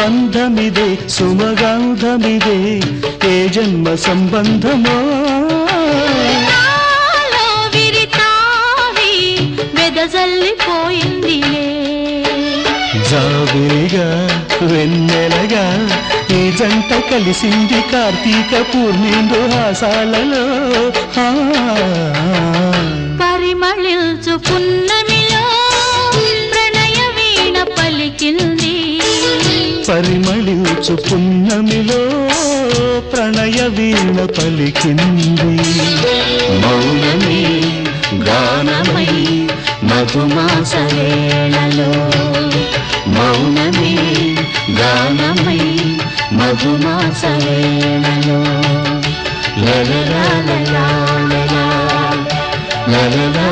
బంధమిదే సుమగంధమిదే ఏ జన్మ సంబంధమో? జాబిలిగా వెన్నెలగా ఈ జంట కలిసింది కార్తీక పూర్ణిందు హాసాలలో. ఆ, పరిమళించు పుణ్యమిలో ప్రణయ వీణ పలికింది మౌనమి గానమై మధుమాసేణలో మౌనమి గానమై మధుమాసేణలో లలలా లలలా లలలా